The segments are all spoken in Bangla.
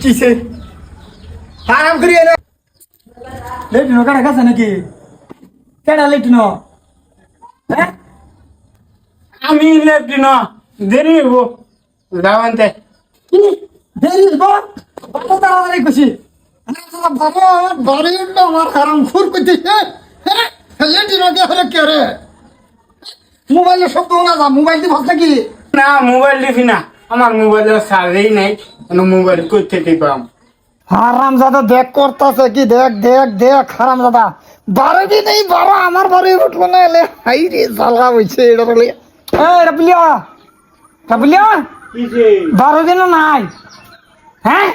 কিসে আরাম করিয়ে না লেটিনো কাটা কাছে নাকি কেডা লেটিনো হ্যাঁ আমি লেফটি ন দেরি হইব যাওয়ান্তে দেরি বল কত তাড়াতাড়ি খুশি বাবা আমার বাড়ি উঠল আমার হারাম খুর করতেছে হ্যাঁ লেটিনো কে হলে কে রে মোবাইলে শব্দ না মোবাইল দিয়ে ভাবছে কি না মোবাইল দিবি না আমার মোবাইলের চার্জেই নাই মোবাইল করতে দিবাম হারাম দাদা দেখ করতেছে কি? দেখ দেখ দেখ হারাম দাদা বারো দিন এই বারো আমার বাড়ি উঠবো না এলে হাই রে জ্বালা হয়েছে এটা বলে। এই রাবলিয়া রাবলিয়া বারো দিনও নাই? হ্যাঁ?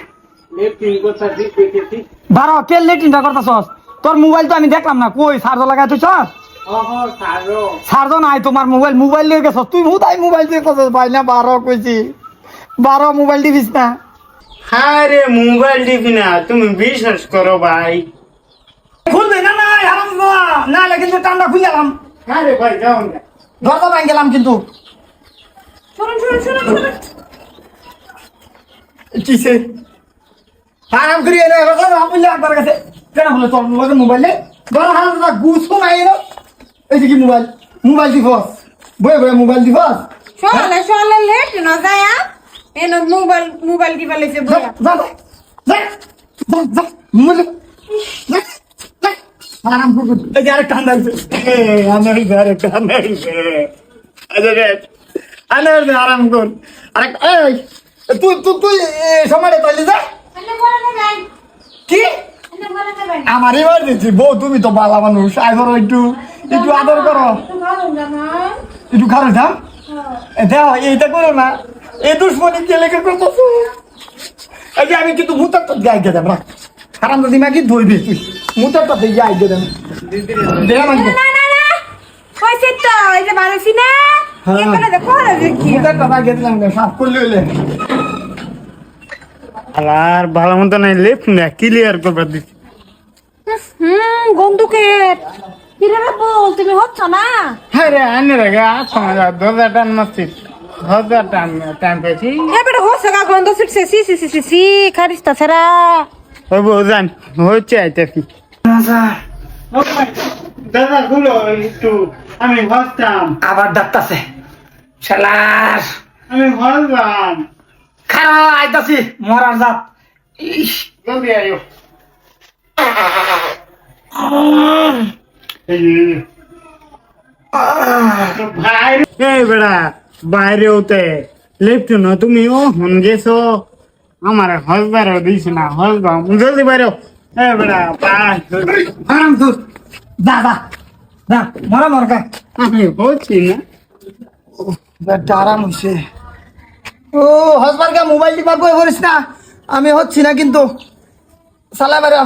বারো কে লেটিনটা করতেছস? তোর মোবাইল তো আমি দেখলাম না কই চার্জ লাগাই তুইছস অহ সারো নাই তোমার মোবাইল মোবাইল নিয়ে গেছস। তুই হুদাই মোবাইল দিয়ে করছস ভাই না বারো কইছি। বারো মোবাইল দিবিস না। হ্যাঁ রে মোবাইল দিবি না তুমি বিশ্বাস করো ভাই। খুলবে না না হারাম না কিন্তু টান্ডা খুলে গেলাম হ্যাঁ রে ভাই যাও না। দরজা ভাঙ গেলাম কিন্তু। শুনুন শুনুন শুনুন শুনুন কিসে হারাম করি এনে রাখলাম আপনি একবার কাছে কেন হলো তোর লগে মোবাইলে? বড় হারাম দাদা গুছো নাই এনো। এই যে কি মোবাইল? মোবাইল দিবস বয়ে বয়ে মোবাইল দিবস সকালে সকালে লেট না যায়। এন মোবাইল মোবাইল দিবা লইছে বইয়া যা যা যা যা মোবাইল যা যা হারাম করে এই যে আরেকটা হান্ডা আছে আমার ঘরে কানে আরে আরাম আরেকটা এই তুই তুই তুই তাইলে যা। কি? আমার দিচ্ছি বউ তুমি তো বালা মানুষ আই করো একটু একটু আদর করো একটু খারাপ দাম দেও এইটা করো না? এই দুশ্মনী কে লেখা করতেছো? এই যে আমি কিন্তু মুতারটা দিয়ে আগে দেব রাখ। খারাপ যদি মাকে ধরবি তুই। কইছে তো এই যে বারোছি না হ্যাঁ। এখানে দেখো না যে কি। মুতারটা আগে দিলাম না সাফ করলে হইলে আর ভালো মতো নাই লেফট না ক্লিয়ার করবার দিচ্ছি হুম বন্দুকের কিরে রে বল তুমি হচ্ছ না? হ্যাঁ রে আনে রে গা সময় দরজা টান দরজা টান টাইম এ বেটা হচ্ছে গন্ধ সি সি সি সি সি খারিস্তা আইতেছি। দাদা গুলো একটু আমি ভাবতাম আবার ডাক্তারছে শালার। আমি ভাবলাম খারাপ আইতাছি মরার জাত। ইস। জলদি আয়ো বাইরে এই বেড়া বাইরে হতে লেফট না তুমি ও হন গেছো। আমার হসবার দিস না হসবা। জলদি বাইরে এ বেড়া পাঁচ আরাম যা যা যা মরা মরকা আমি বলছি না। ব্যাটটা আরাম হইছে। ও হসবারকে মোবাইল টিপা কই করিস না? আমি হচ্ছি না কিন্তু। সালা বেরো